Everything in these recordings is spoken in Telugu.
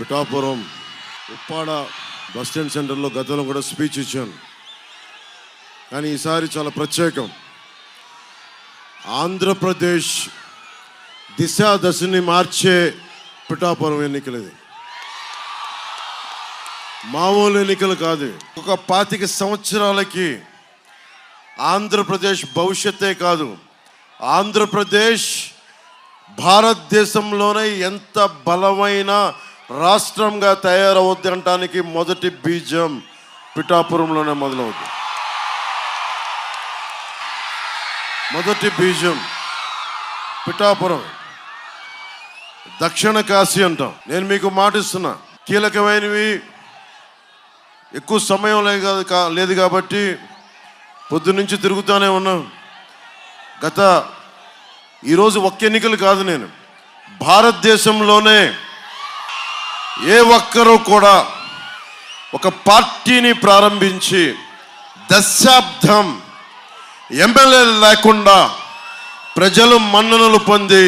పిఠాపురం ఉప్పాడ బస్ స్టాండ్ సెంటర్లో గతంలో కూడా స్పీచ్ ఇచ్చాను. కానీ ఈసారి చాలా ప్రత్యేకం. ఆంధ్రప్రదేశ్ దిశ దశని మార్చే పిఠాపురం ఎన్నికలు ఇది మామూలు ఎన్నికలు కాదు. ఒక పాతిక సంవత్సరాలకి ఆంధ్రప్రదేశ్ భవిష్యత్తే కాదు. ఆంధ్రప్రదేశ్ భారతదేశంలోనే ఎంత బలమైన రాష్ట్రంగా తయారవుద్ది అనటానికి మొదటి బీజం పిఠాపురంలోనే మొదలవుద్ది. మొదటి బీజం పిఠాపురం. దక్షిణ కాశీ అంటాం. నేను మీకు మాటిస్తున్నా కీలకమైనవి ఎక్కువ సమయం లేదు లేదు కాబట్టి పొద్దున్నుంచి తిరుగుతూనే ఉన్నాం. గత ఈరోజు ఒక్క ఎన్నికలు కాదు నేను. భారతదేశంలోనే ఏ ఒక్కరూ కూడా ఒక పార్టీని ప్రారంభించి దశాబ్దం ఎమ్మెల్యేలు లేకుండా ప్రజలు మన్ననలు పొంది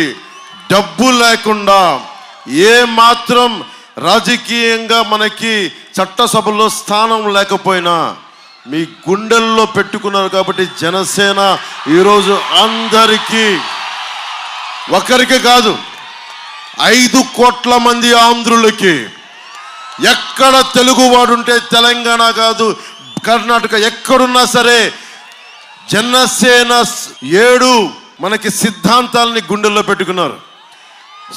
డబ్బు లేకుండా ఏ మాత్రం రాజకీయంగా మనకి చట్టసభలో స్థానం లేకపోయినా మీ గుండెల్లో పెట్టుకున్నారు కాబట్టి జనసేన ఈరోజు అందరికీ ఒకరికి కాదు ఐదు కోట్ల మంది ఆంధ్రులకి ఎక్కడ తెలుగువాడుంటే తెలంగాణ కాదు కర్ణాటక ఎక్కడున్నా సరే జనసేన ఏడు మనకి సిద్ధాంతాలని గుండెల్లో పెట్టుకున్నారు.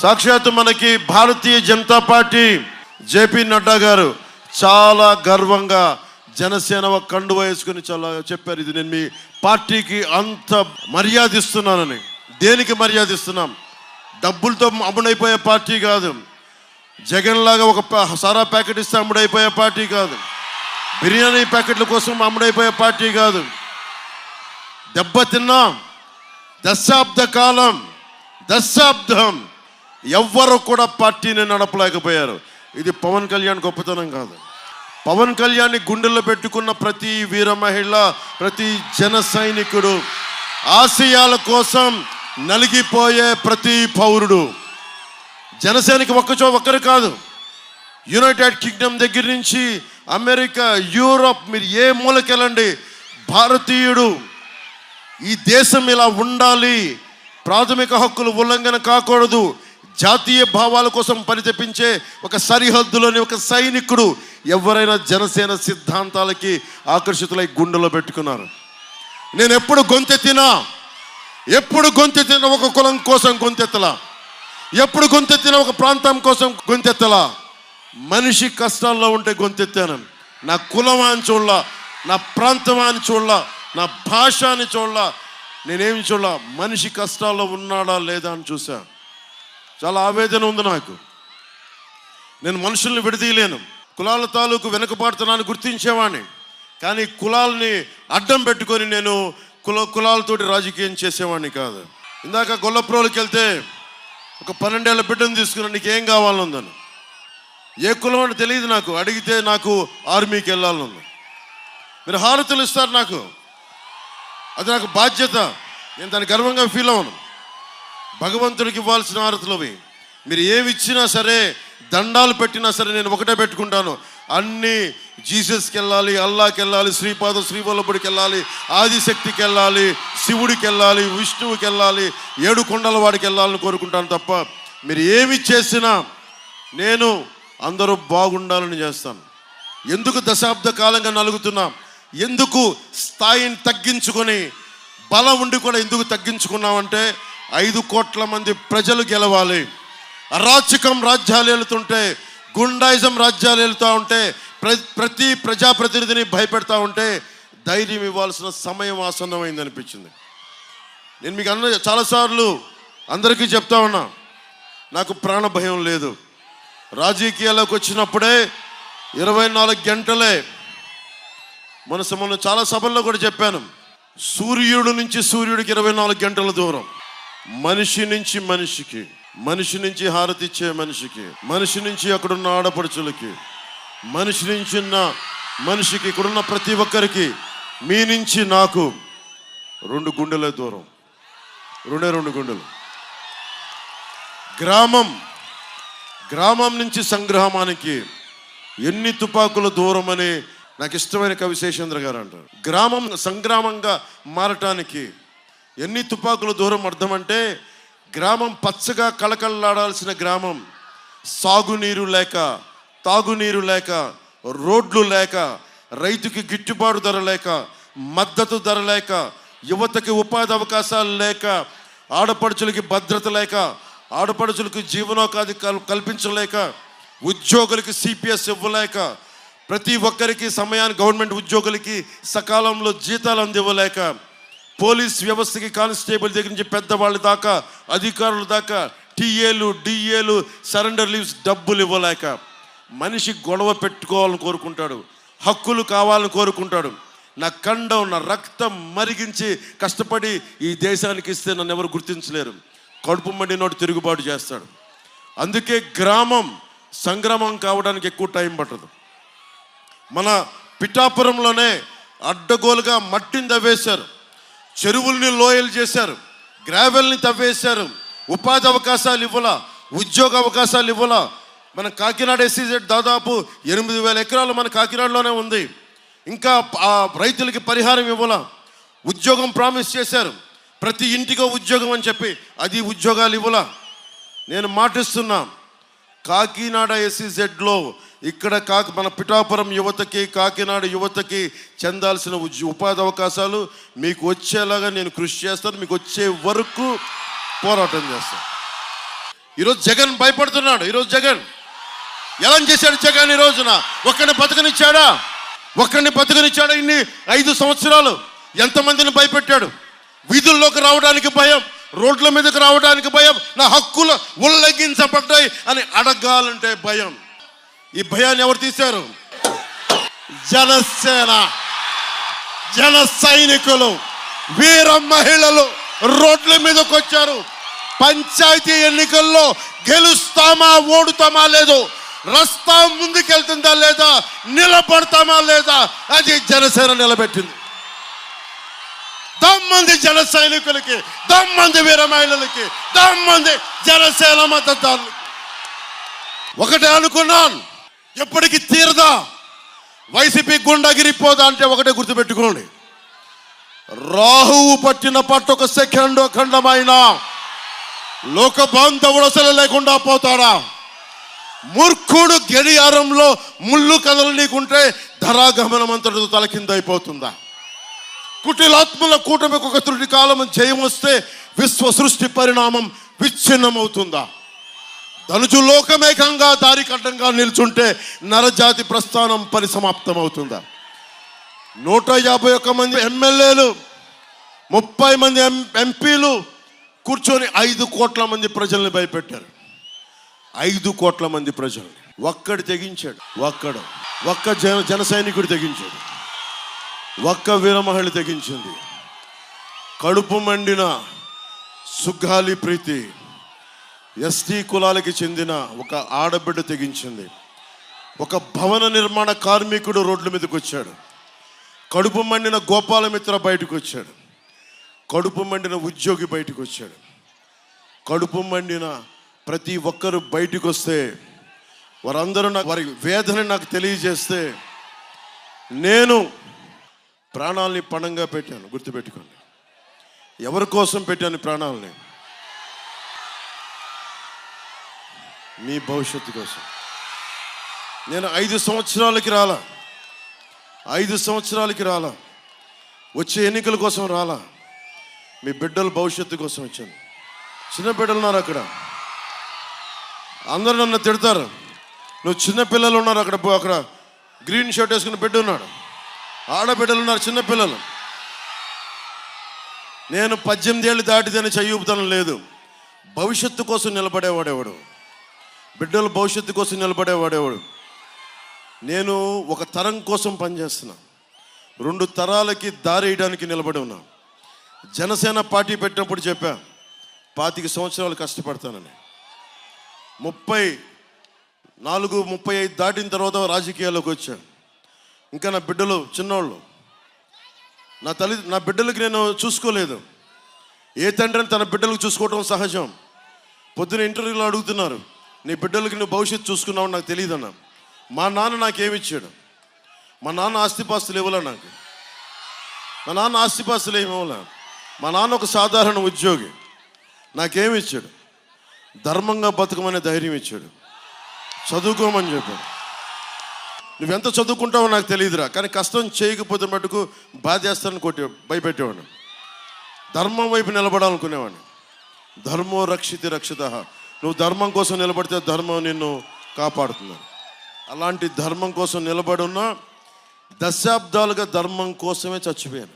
సాక్షాత్తు మనకి భారతీయ జనతా పార్టీ జేపీ నడ్డా గారు చాలా గర్వంగా జనసేన ఒక కండు వేసుకుని చాలా చెప్పారు ఇది నేను మీ పార్టీకి అంత మర్యాదిస్తున్నానని. దేనికి మర్యాదిస్తున్నాం? డబ్బులతో అమ్ముడైపోయే పార్టీ కాదు. జగన్ లాగా ఒక ప- సారా ప్యాకెట్ ఇస్తే అమ్ముడైపోయే పార్టీ కాదు. బిర్యానీ ప్యాకెట్ల కోసం అమ్ముడైపోయే పార్టీ కాదు. దెబ్బతిన్నా. దశాబ్ద కాలం దశాబ్దం. ఎవ్వరు కూడా పార్టీని నడపలేకపోయారు. ఇది పవన్ కళ్యాణ్ గొప్పతనం కాదు. పవన్ కళ్యాణ్ని గుండెల్లో పెట్టుకున్న ప్రతి వీర మహిళ ప్రతి జన సైనికుడు ఆశయాల కోసం నలిగిపోయే ప్రతి పౌరుడు జనసేనకి ఒక్కచో ఒక్కరు కాదు. యునైటెడ్ కింగ్డమ్ దగ్గర నుంచి అమెరికా యూరోప్ మీరు ఏ మూలకెళ్ళండి? భారతీయుడు ఈ దేశం ఇలా ఉండాలి. ప్రాథమిక హక్కులు ఉల్లంఘన కాకూడదు. జాతీయ భావాల కోసం పని తెప్పించే ఒక సరిహద్దులోని ఒక సైనికుడు ఎవరైనా జనసేన సిద్ధాంతాలకి ఆకర్షితులై గుండెలో పెట్టుకున్నారు. నేను ఎప్పుడు గొంతెత్తినా ఎప్పుడు గొంతెత్తిన ఒక కులం కోసం గొంతెత్తలా? ఎప్పుడు గొంతెత్తిన ఒక ప్రాంతం కోసం గొంతెత్తలా? మనిషి కష్టాల్లో ఉంటే గొంతెత్తాను. నా కులం అని చూడలా నా ప్రాంతం అని చూడలా నా భాష అని చూడలా నేనేమి చూడలా మనిషి కష్టాల్లో ఉన్నాడా లేదా అని చూసా చాలా ఆవేదన ఉంది నాకు. నేను మనుషుల్ని విడదీయలేను. కులాల తాలూకు వెనుకబాడుతున్నాను గుర్తించేవాడిని కానీ కులాలని అడ్డం పెట్టుకొని నేను కుల కులాలతోటి రాజకీయం చేసేవాడిని కాదు. ఇందాక గొల్లప్రోలకి వెళ్తే ఒక పన్నెండేళ్ళ బిడ్డను తీసుకుని నీకు ఏం కావాలనుందని? ఏ కులం అని తెలియదు నాకు. అడిగితే నాకు ఆర్మీకి వెళ్ళాలనుంది. మీరు హారతులు ఇస్తారు నాకు. అది నాకు బాధ్యత. నేను దాన్ని గర్వంగా ఫీల్ అవ్వను. భగవంతుడికి ఇవ్వాల్సిన హారతులు అవి. మీరు ఏమి ఇచ్చినా సరే దండాలు పెట్టినా సరే నేను ఒకటే పెట్టుకుంటాను. అన్నీ జీసస్కి వెళ్ళాలి అల్లాకి వెళ్ళాలి శ్రీపాద శ్రీవల్లభుడికి వెళ్ళాలి ఆదిశక్తికి వెళ్ళాలి శివుడికి వెళ్ళాలి విష్ణువుకి వెళ్ళాలి ఏడు కొండల వాడికి వెళ్ళాలని కోరుకుంటాను తప్ప మీరు ఏమి చేసినా నేను అందరూ బాగుండాలని చేస్తాను. ఎందుకు దశాబ్ద కాలంగా నలుగుతున్నా? ఎందుకు స్థాయిని తగ్గించుకొని బలం ఉండి కూడా ఎందుకు తగ్గించుకున్నామంటే ఐదు కోట్ల మంది ప్రజలు గెలవాలి. అరాచకం రాజ్యాలు వెళుతుంటే గుండాయిజం రాజ్యాలు వెళ్తూ ఉంటే ప్ర ప్రతి ప్రజాప్రతినిధిని భయపెడతా ఉంటే ధైర్యం ఇవ్వాల్సిన సమయం ఆసన్నమైంది అనిపించింది నేను మీకు అన్న చాలాసార్లు అందరికీ చెప్తా ఉన్నా నాకు ప్రాణ భయం లేదు. రాజకీయాల్లోకి వచ్చినప్పుడే ఇరవై నాలుగు గంటలే మన సమయంలో చాలా సభల్లో కూడా చెప్పాను సూర్యుడు నుంచి సూర్యుడికి ఇరవై నాలుగు గంటల దూరం మనిషి నుంచి మనిషికి. మనిషి నుంచి హారతి ఇచ్చే మనిషికి మనిషి నుంచి అక్కడున్న ఆడపడుచులకి మనిషి నుంచి ఉన్న మనిషికి ఇక్కడున్న ప్రతి ఒక్కరికి మీ నుంచి నాకు రెండు గుండెల దూరం. రెండే రెండు గుండెలు. గ్రామం గ్రామం నుంచి సంగ్రామానికి ఎన్ని తుపాకుల దూరం అని నాకు ఇష్టమైన కవి శేషేంద్ర గారు అంటారు. గ్రామం సంగ్రామంగా మారటానికి ఎన్ని తుపాకుల దూరం అర్థం అంటే గ్రామం పచ్చగా కళకళలాడాల్సిన గ్రామం సాగునీరు లేక తాగునీరు లేక రోడ్లు లేక రైతుకి గిట్టుబాటు ధర లేక మద్దతు ధర లేక యువతకి ఉపాధి అవకాశాలు లేక ఆడపడుచులకి భద్రత లేక ఆడపడుచులకు జీవనోపాధి కల్- కల్పించలేక ఉద్యోగులకి సిపిఎస్ ఇవ్వలేక ప్రతి ఒక్కరికి సమయాన్ని గవర్నమెంట్ ఉద్యోగులకి సకాలంలో జీతాలు అందివ్వలేక పోలీస్ వ్యవస్థకి కానిస్టేబుల్ దగ్గర నుంచి పెద్దవాళ్ళ దాకా అధికారుల దాకా టీఏలు డిఏలు సరెండర్ లీవ్స్ డబ్బులు ఇవ్వలేక మనిషి గొడవ పెట్టుకోవాలని కోరుకుంటాడు హక్కులు కావాలని కోరుకుంటాడు. నా కండం నా రక్తం మరిగించి కష్టపడి ఈ దేశానికి ఇస్తే నన్ను ఎవరు గుర్తించలేరు. కడుపు మండి నోటి తిరుగుబాటు చేస్తాడు. అందుకే గ్రామం సంగ్రామం కావడానికి ఎక్కువ టైం పట్టదు. మన పిఠాపురంలోనే అడ్డగోలుగా మట్టిని తవ్వేశారు. చెరువుల్ని లోయలు చేశారు గ్రావెల్ని తవ్వేశారు ఉపాధి అవకాశాలు ఇవ్వలా ఉద్యోగ అవకాశాలు ఇవ్వలా. మన కాకినాడ ఎస్సీజెడ్ దాదాపు ఎనిమిది వేల ఎకరాలు మన కాకినాడలోనే ఉంది. ఇంకా ఆ రైతులకి పరిహారం ఇవ్వలా. ఉద్యోగం ప్రామిస్ చేశారు. ప్రతి ఇంటికో ఉద్యోగం అని చెప్పి అది ఉద్యోగాలు ఇవ్వలా. నేను మాటిస్తున్నా కాకినాడ ఎస్సీజెడ్లో ఇక్కడ కాక మన పిఠాపురం యువతకి కాకినాడ యువతకి చెందాల్సిన ఉపాధి అవకాశాలు మీకు వచ్చేలాగా నేను కృషి చేస్తాను. మీకు వచ్చే వరకు పోరాటం చేస్తాను. ఈరోజు జగన్ భయపడుతున్నాడు. ఈరోజు జగన్ ఎలా చేశాడు జగన్ ఈ రోజున. ఒక్కడిని బతకనిచ్చాడా? ఒక్కడిని బతకనిచ్చాడా ఇన్ని ఐదు సంవత్సరాలు? ఎంతమందిని భయపెట్టాడు? వీధుల్లోకి రావడానికి భయం రోడ్ల మీదకి రావడానికి భయం నా హక్కులు ఉల్లంఘించబడ్డాయి అని అడగాలంటే భయం. ఈ భయాన్ని ఎవరు తీశారు? జనసేన జన సైనికులు వీర మహిళలు రోడ్ల మీదకి వచ్చారు. పంచాయతీ ఎన్నికల్లో గెలుస్తామా ఓడుతామా లేదు రస్తా ముందుకెళ్తుందా లేదా నిలబడతామా లేదా అది జనసేన నిలబెట్టింది. దమ్మంది జన సైనికులకి దమ్మంది వీర మహిళలకి దమ్మంది జనసేన మద్దతుదారులకి. ఒకటే అనుకున్నాను. ఎప్పటికీ తీరదా? వైసీపీ గుండగిరిపోదా అంటే ఒకటే గుర్తుపెట్టుకోండి. రాహువు పట్టిన పట్టు ఒక సెకండ్ ఖండమైన లోక బాంధవుడు అసలు లేకుండా పోతాడా? మూర్ఖుడు గడియారంలో ముళ్ళు కదలనీకుంటే ధరాగమనం అంతటితో తలకిందైపోతుందా కుటిలాత్మల కూటమికి ఒక త్రుటి కాలం జయం వస్తే విశ్వ సృష్టి పరిణామం విచ్ఛిన్నమవుతుందా? ధనుజు లోకమేకంగా దారి కడ్డంగా నిల్చుంటే నరజాతి ప్రస్థానం పరిసమాప్తం అవుతుందా నూట యాభై ఒక్క మంది ఎమ్మెల్యేలు ముప్పై మంది ఎం ఎంపీలు కూర్చొని ఐదు కోట్ల మంది ప్రజల్ని భయపెట్టారు. ఐదు కోట్ల మంది ప్రజలు ఒక్కడు తెగించాడు ఒక్కడు. ఒక్క జన జన సైనికుడు తెగించాడు. ఒక్క వీరమహిళ తెగించింది. కడుపు మండిన సుగ్గాలి ప్రీతి ఎస్టీ కులాలకి చెందిన ఒక ఆడబిడ్డ తెగించింది. ఒక భవన నిర్మాణ కార్మికుడు రోడ్ల మీదకి వచ్చాడు. కడుపు మండిన గోపాలమిత్ర బయటకు వచ్చాడు. కడుపు మండిన ఉద్యోగి బయటకు వచ్చాడు. కడుపు మండిన ప్రతి ఒక్కరు బయటకు వస్తే వారందరూ నాకు వారి వేదన నాకు తెలియజేస్తే నేను ప్రాణాలని పణంగా పెట్టాను. గుర్తుపెట్టుకోండి. ఎవరి కోసం పెట్టాను ప్రాణాలని? మీ భవిష్యత్తు కోసం. నేను ఐదు సంవత్సరాలకి రాలా. ఐదు సంవత్సరాలకి రాలా. వచ్చే ఎన్నికల కోసం రాలా. మీ బిడ్డల భవిష్యత్తు కోసం వచ్చాను. చిన్న బిడ్డలు ఉన్నారు అక్కడ. అందరూ నన్ను తిడతారు. నువ్వు చిన్న పిల్లలు ఉన్నారు అక్కడ అక్కడ గ్రీన్ షర్ట్ వేసుకున్న బిడ్డ ఉన్నాడు. ఆడబిడ్డలు ఉన్నారు చిన్నపిల్లలు నేను పద్దెనిమిది ఏళ్ళు దాటిదని చెయ్యూపుతనం లేదు. భవిష్యత్తు కోసం నిలబడేవాడేవాడు? బిడ్డల భవిష్యత్తు కోసం నిలబడేవాడేవాడు నేను ఒక తరం కోసం పనిచేస్తున్నా. రెండు తరాలకి దారి వేయడానికి నిలబడి ఉన్నా. జనసేన పార్టీ పెట్టినప్పుడు చెప్పా పాతిక సంవత్సరాలు కష్టపడతానని. ముప్పై నాలుగు ముప్పై ఐదు దాటిన తర్వాత రాజకీయాల్లోకి వచ్చాను ఇంకా నా బిడ్డలు చిన్నోళ్ళు. నా తల్లి నా బిడ్డలకి నేను చూసుకోలేదు. ఏ తండ్రిని తన బిడ్డలకు చూసుకోవటం సహజం. పొద్దున ఇంటర్వ్యూలో అడుగుతున్నారు. నీ బిడ్డలకి నువ్వు భవిష్యత్తు చూసుకున్నావు నాకు తెలియదన్నా. మా నాన్న నాకేమిచ్చాడు మా నాన్న ఆస్తిపాస్తులు ఇవ్వలే నాకు. మా నాన్న ఆస్తిపాస్తులు ఏమి ఇవ్వలే. మా నాన్న ఒక సాధారణ ఉద్యోగి. నాకేమి ఇచ్చాడు? ధర్మంగా బతకమనే ధైర్యం ఇచ్చాడు. చదువుకోమని చెప్పాడు. నువ్వెంత చదువుకుంటావో నాకు తెలియదురా. కానీ కష్టం చేయకపోతే మటుకు బాధేస్తానని కొట్టి భయపెట్టేవాడిని. ధర్మం వైపు నిలబడాలనుకునేవాడిని. ధర్మో రక్షితి రక్షిత. నువ్వు ధర్మం కోసం నిలబడితే ధర్మం నిన్ను కాపాడుతున్నాను అలాంటి ధర్మం కోసం నిలబడి ఉన్నా దశాబ్దాలుగా ధర్మం కోసమే చచ్చిపోయాను.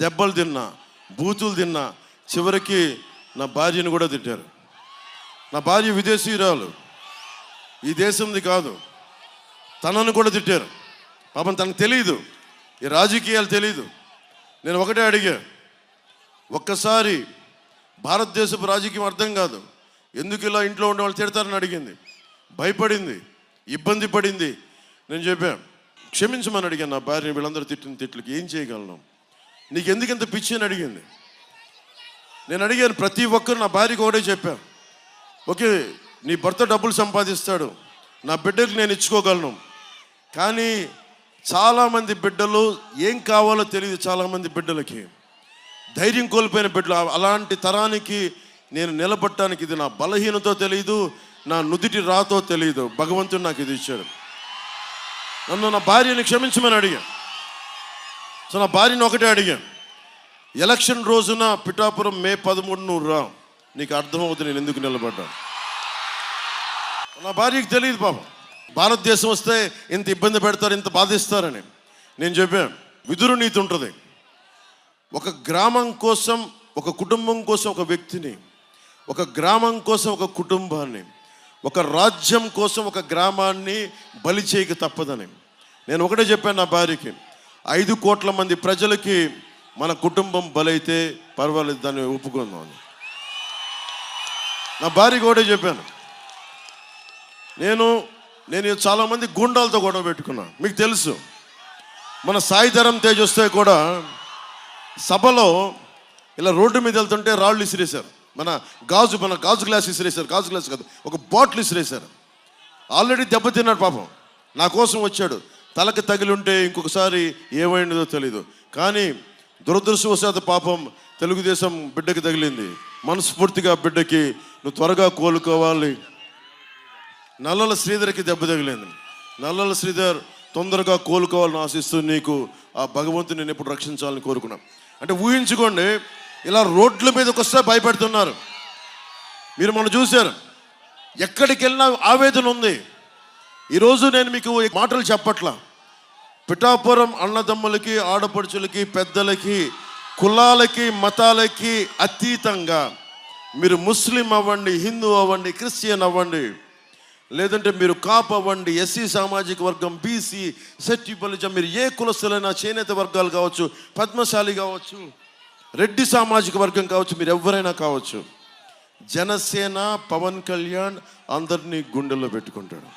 దెబ్బలు తిన్నా బూతులు తిన్నా చివరికి నా భార్యను కూడా తిట్టారు. నా భార్య విదేశీయురాలు. ఈ దేశంది కాదు తనను కూడా తిట్టారు. పాపం తనకు తెలియదు ఈ రాజకీయాలు తెలియదు నేను ఒకటే అడిగా ఒక్కసారి భారతదేశపు రాజకీయం అర్థం కాదు. ఎందుకు ఇలా ఇంట్లో ఉండే వాళ్ళు తిడతారని అడిగింది. భయపడింది. ఇబ్బంది పడింది. నేను చెప్పాను క్షమించమని అడిగాను నా భార్య వీళ్ళందరూ తిట్టిన తిట్లకి ఏం చేయగలను? నీకు ఎందుకు ఇంత పిచ్చి? అని అడిగింది. నేను అడిగాను ప్రతి ఒక్కరు నా భార్యకి ఒకటే చెప్పాను. ఓకే నీ భర్త డబ్బులు సంపాదిస్తాడు. నా బిడ్డకి నేను ఇచ్చుకోగలను. కానీ చాలామంది బిడ్డలు ఏం కావాలో తెలియదు చాలామంది బిడ్డలకి. ధైర్యం కోల్పోయిన బిడ్డలు అలాంటి తరానికి నేను నిలబడటానికి ఇది నా బలహీనతో తెలియదు నా నుదిటి రాతో తెలియదు భగవంతుడు నాకు ఇది ఇచ్చాడు. నన్ను నా భార్యని క్షమించమని అడిగాను. సో నా భార్యని ఒకటే అడిగాను. ఎలక్షన్ రోజున పిఠాపురం మే పదమూడు నువ్వు రా. నీకు అర్థమవుతుంది నేను ఎందుకు నిలబడ్డాను. నా భార్యకి తెలియదు పాపం. భారతదేశం వస్తే ఇంత ఇబ్బంది పెడతారు ఇంత బాధిస్తారని నేను చెప్పాను. విదురు నీతి ఉంటుంది. ఒక గ్రామం కోసం ఒక కుటుంబం కోసం ఒక వ్యక్తిని ఒక గ్రామం కోసం ఒక కుటుంబాన్ని ఒక రాజ్యం కోసం ఒక గ్రామాన్ని బలి చేయక తప్పదని. నేను ఒకటే చెప్పాను నా భార్యకి ఐదు కోట్ల మంది ప్రజలకి మన కుటుంబం బలైతే పర్వాలేదు దాన్ని ఒప్పుకుందాం. అని నా భార్యకి ఒకటే చెప్పాను. నేను నేను చాలామంది గుండాలతో గొడవ పెట్టుకున్నాను మీకు తెలుసు మన సాయిధరం తేజ్ వస్తే కూడా సభలో ఇలా రోడ్డు మీద వెళ్తుంటే రాళ్ళు ఇసిరేశారు. మన గాజు మన గాజు గ్లాస్ ఇసిరేశారు. గాజు గ్లాస్ కాదు ఒక బాటిల్ ఇసిరేశారు. ఆల్రెడీ దెబ్బతిన్నాడు పాపం. నా కోసం వచ్చాడు. తలకి తగిలి ఉంటే ఇంకొకసారి ఏమైందో తెలీదు. కానీ దురదృష్టవశాత్తు పాపం తెలుగుదేశం బిడ్డకి తగిలింది. మనస్ఫూర్తిగా బిడ్డకి నువ్వు త్వరగా కోలుకోవాలి. నల్లల శ్రీధర్కి దెబ్బ తగిలింది. నల్లల శ్రీధర్ తొందరగా కోలుకోవాలని ఆశిస్తూ నీకు ఆ భగవంతుని నేను ఎప్పుడు రక్షించాలని కోరుకున్నాను అంటే ఊహించుకోండి ఇలా రోడ్ల మీదకి వస్తే భయపెడుతున్నారు. మీరు మనం చూశారు. ఎక్కడికి వెళ్ళినా ఆవేదన ఉంది. ఈరోజు నేను మీకు ఈ మాటలు చెప్పట్లా. పిఠాపురం అన్నదమ్ములకి ఆడపడుచులకి పెద్దలకి కులాలకి మతాలకి అతీతంగా మీరు ముస్లిం అవ్వండి హిందూ అవ్వండి క్రిస్టియన్ అవ్వండి లేదంటే మీరు కాప్ అవ్వండి ఎస్సీ సామాజిక వర్గం బీసీ సెట్టిపల్లిజం మీరు ఏ కులస్తులైనా చేనేత వర్గాలు కావచ్చు పద్మశాలి కావచ్చు రెడ్డి సామాజిక వర్గం కావచ్చు మీరు ఎవరైనా కావచ్చు జనసేన పవన్ కళ్యాణ్ అందరినీ గుండెల్లో పెట్టుకుంటాడు.